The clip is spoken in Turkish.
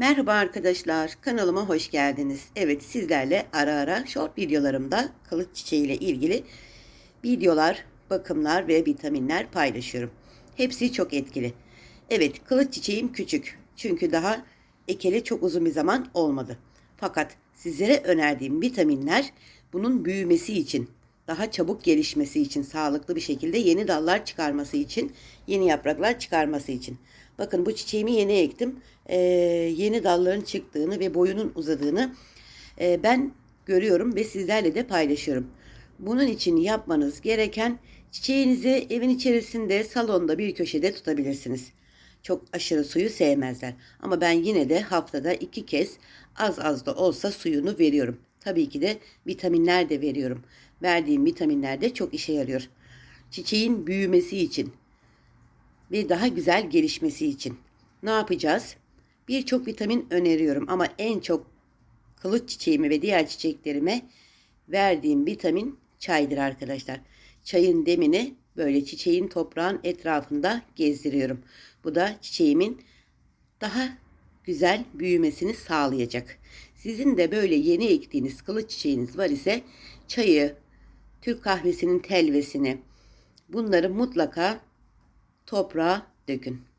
Merhaba arkadaşlar, kanalıma hoş geldiniz. Evet, sizlerle ara ara short videolarımda kılıç çiçeği ile ilgili videolar, bakımlar ve vitaminler paylaşıyorum. Hepsi çok etkili. Evet, kılıç çiçeğim küçük. Çünkü daha ekeli çok uzun bir zaman olmadı. Fakat sizlere önerdiğim vitaminler bunun büyümesi için, daha çabuk gelişmesi için, sağlıklı bir şekilde yeni dallar çıkarması için, yeni yapraklar çıkarması için. Bakın bu çiçeğimi yeni ektim. Ee, yeni dalların çıktığını ve boyunun uzadığını e, ben görüyorum ve sizlerle de paylaşıyorum. Bunun için yapmanız gereken çiçeğinizi evin içerisinde, salonda bir köşede tutabilirsiniz. Çok aşırı suyu sevmezler. Ama ben yine de haftada iki kez az az da olsa suyunu veriyorum. Tabii ki de vitaminler de veriyorum. Verdiğim vitaminler de çok işe yarıyor. Çiçeğin büyümesi için ve daha güzel gelişmesi için ne yapacağız? Birçok vitamin öneriyorum ama en çok kılıç çiçeğime ve diğer çiçeklerime verdiğim vitamin çaydır arkadaşlar. Çayın demini böyle çiçeğin toprağın etrafında gezdiriyorum. Bu da çiçeğimin daha güzel büyümesini sağlayacak. Sizin de böyle yeni ektiğiniz kılıç çiçeğiniz var ise çayı, Türk kahvesinin telvesini bunları mutlaka toprağa dökün.